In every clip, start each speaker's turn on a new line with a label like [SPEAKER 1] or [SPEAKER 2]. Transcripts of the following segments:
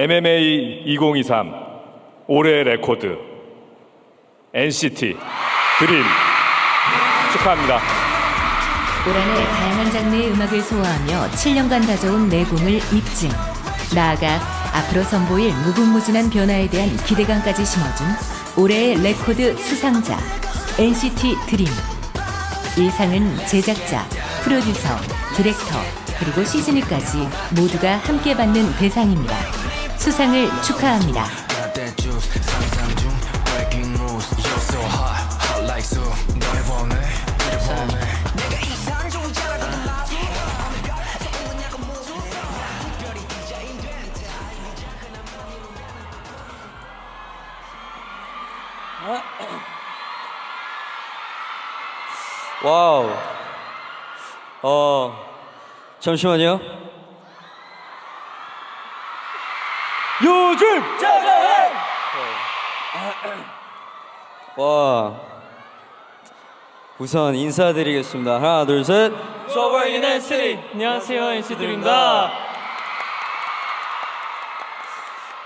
[SPEAKER 1] MMA 2023 올해의 레코드 NCT 드림 축하합니다.
[SPEAKER 2] 올 한해 다양한 장르의 음악을 소화하며 7년간 다져온 내공을 입증. 나아가 앞으로 선보일 무궁무진한 변화에 대한 기대감까지 심어준 올해의 레코드 수상자 NCT 드림. 이 상은 제작자, 프로듀서, 디렉터, 그리고 시즈니까지 모두가 함께 받는 대상입니다. 수상을 축하합니다.
[SPEAKER 3] 와우. 어, 잠시만요. 요즘 짜장해! 와. 우선 인사드리겠습니다. 하나, 둘, 셋. 서버인 NCT.
[SPEAKER 4] 안녕하세요 NC들입니다.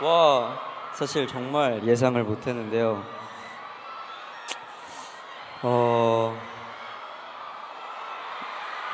[SPEAKER 3] 와, 사실 정말 예상을 못했는데요. 어,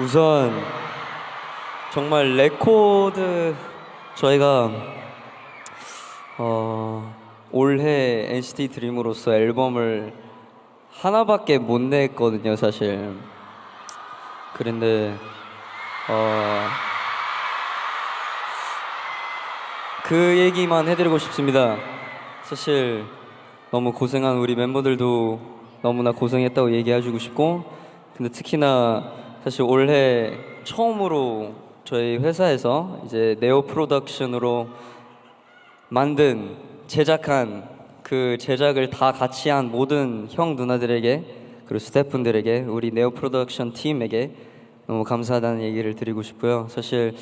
[SPEAKER 3] 우선 정말 레코드 저희가 어, 올해 NCT 드림으로서 앨범을 하나밖에 못 냈거든요, 사실. 그런데 어, 그 얘기만 해드리고 싶습니다. 사실 너무 고생한 우리 멤버들도 너무나 고생했다고 얘기해주고 싶고, 근데 특히나 사실 올해 처음으로 저희 회사에서 이제 네오 프로덕션으로 만든 제작한 그 제작을 다 같이 한 모든 형 누나들에게 그리고 스태프분들에게 우리 네오 프로덕션 팀에게 너무 감사하다는 얘기를 드리고 싶고요. 사실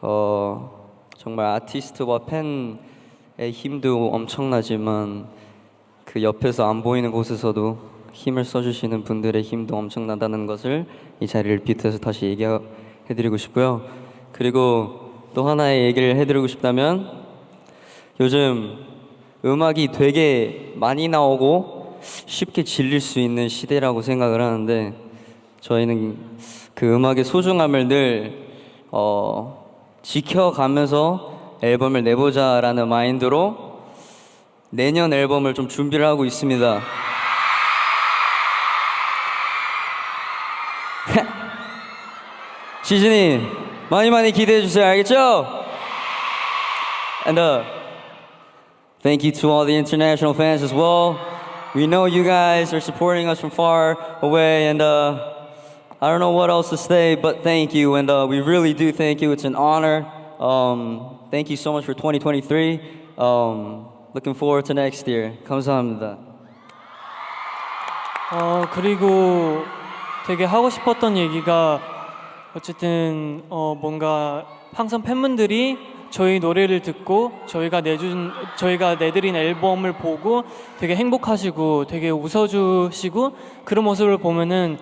[SPEAKER 3] 어 정말 아티스트와 팬의 힘도 엄청나지만 그 옆에서 안 보이는 곳에서도 힘을 써주시는 분들의 힘도 엄청나다는 것을 이 자리를 빛에서 다시 얘기해드리고 싶고요. 그리고 또 하나의 얘기를 해드리고 싶다면 요즘 음악이 되게 많이 나오고 쉽게 질릴 수 있는 시대라고 생각을 하는데 저희는 그 음악의 소중함을 늘 어, 지켜가면서 앨범을 내보자라는 마인드로 내년 앨범을 좀 준비를 하고 있습니다. 시즌이 많이 많이 기대해 주세요. 알겠죠? And uh, thank you to all the international fans as well. We know you guys are supporting us from far away, and uh, I don't know what else to say, but thank you, and uh, we really do thank you. It's an honor. Um, thank you so much for 2023. Um, looking forward to next year. 감사합니다.
[SPEAKER 4] 어 그리고 되게 하고 싶었던 얘기가 어쨌든 어 뭔가 항상 팬분들이 저희 노래를 듣고 저희가 내준 저희가 내드린 앨범을 보고 되게 행복하시고 되게 웃어주시고 그런 모습을 보면은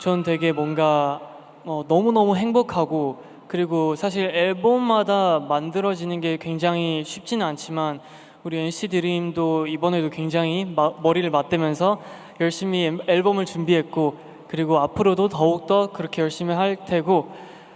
[SPEAKER 4] 전 되게 뭔가 어, 너무 너무 행복하고 그리고 사실 앨범마다 만들어지는 게 굉장히 쉽지는 않지만 우리 NC 드림도 이번에도 굉장히 마- 머리를 맞대면서 열심히 앨- 앨범을 준비했고 그리고 앞으로도 더욱더 그렇게 열심히 할 테고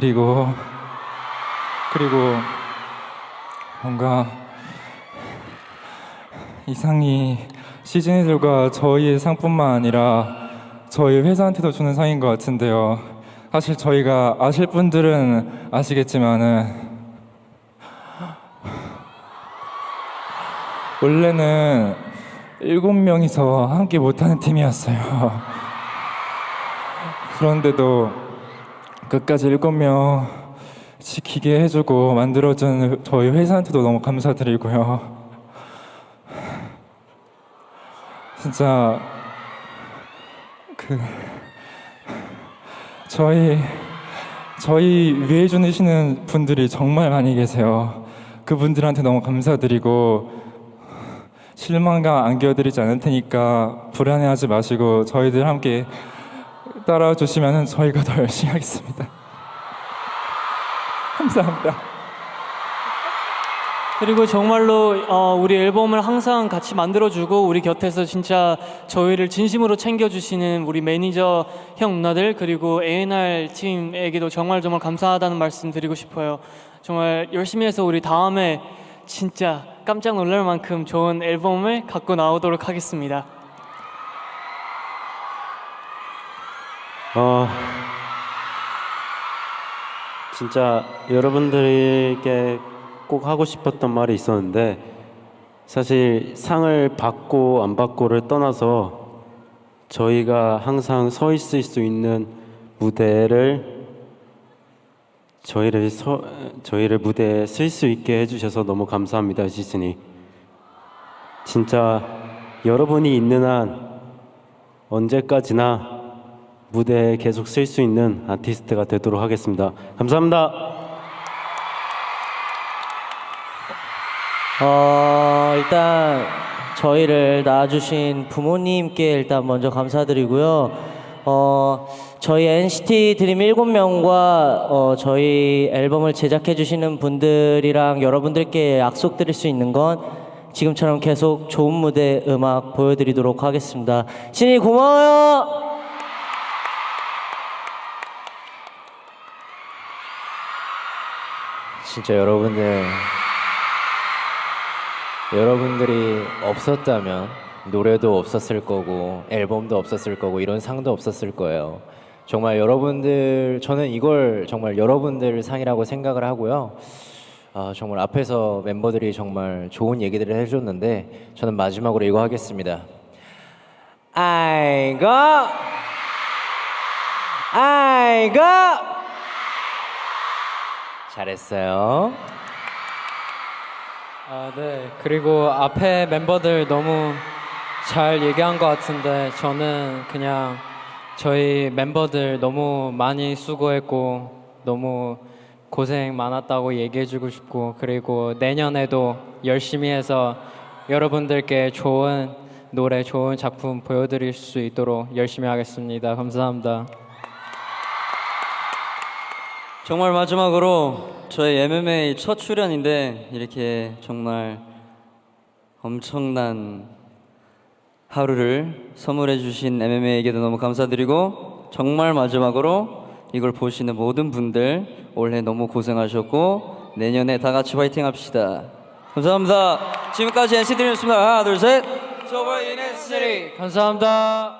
[SPEAKER 5] 그리고 그리고 뭔가 이 상이 시즈니들과 저희의 상뿐만 아니라 저희 회사한테도 주는 상인 것 같은데요. 사실 저희가 아실 분들은 아시겠지만은 원래는 일곱 명이서 함께 못하는 팀이었어요. 그런데도 끝까지 명 지키게 해주고 만들어준 저희 회사한테도 너무 감사드리고요. 진짜 그 저희 저희 위해 주시는 분들이 정말 많이 계세요. 그분들한테 너무 감사드리고 실망감 안겨드리지 않을 테니까 불안해하지 마시고 저희들 함께 따라와 주시면 저희가 더 열심히 하겠습니다. 감사합니다.
[SPEAKER 4] 그리고 정말로 어, 우리 앨범을 항상 같이 만들어주고 우리 곁에서 진짜 저희를 진심으로 챙겨주시는 우리 매니저 형 누나들 그리고 A&R 팀에게도 정말 정말 감사하다는 말씀 드리고 싶어요. 정말 열심히 해서 우리 다음에 진짜 깜짝 놀랄 만큼 좋은 앨범을 갖고 나오도록 하겠습니다.
[SPEAKER 6] 어, 진짜 여러분들에게 꼭 하고 싶었던 말이 있었는데 사실 상을 받고 안 받고를 떠나서 저희가 항상 서 있을 수 있는 무대를 저희를 서, 저희를 무대에 쓸 수 있게 해주셔서 너무 감사합니다 시즌이 진짜 여러분이 있는 한 언제까지나 무대에 계속 쓸 수 있는 아티스트가 되도록 하겠습니다. 감사합니다.
[SPEAKER 7] 어, 일단 저희를 낳아주신 부모님께 일단 먼저 감사드리고요. 어, 저희 NCT 드림 7명과 어, 저희 앨범을 제작해주시는 분들이랑 여러분들께 약속드릴 수 있는 건 지금처럼 계속 좋은 무대 음악 보여드리도록 하겠습니다. 신이 고마워요!
[SPEAKER 8] 진짜 여러분들 여러분들이 없었다면 노래도 없었을 거고 앨범도 없었을 거고 이런 상도 없었을 거예요. 정말 여러분들 저는 이걸 정말 여러분들 상이라고 생각을 하고요. 아, 정말 앞에서 멤버들이 정말 좋은 얘기들을 해줬는데 저는 마지막으로 이거 하겠습니다. 아이고 아이고 잘했어요.
[SPEAKER 9] 아, 네. 그리고 앞에 멤버들 너무 잘 얘기한 것 같은데 저는 그냥 저희 멤버들 너무 많이 수고했고 너무 고생 많았다고 얘기해주고 싶고 그리고 내년에도 열심히 해서 여러분들께 좋은 노래, 좋은 작품 보여드릴 수 있도록 열심히 하겠습니다. 감사합니다.
[SPEAKER 3] 정말 마지막으로 저희 MMA 첫 출연인데 이렇게 정말 엄청난 하루를 선물해 주신 MMA에게도 너무 감사드리고 정말 마지막으로 이걸 보시는 모든 분들 올해 너무 고생하셨고 내년에 다 같이 화이팅 합시다. 감사합니다. 지금까지 NCT 드림이었습니다. 하나 둘 셋.
[SPEAKER 9] 감사합니다.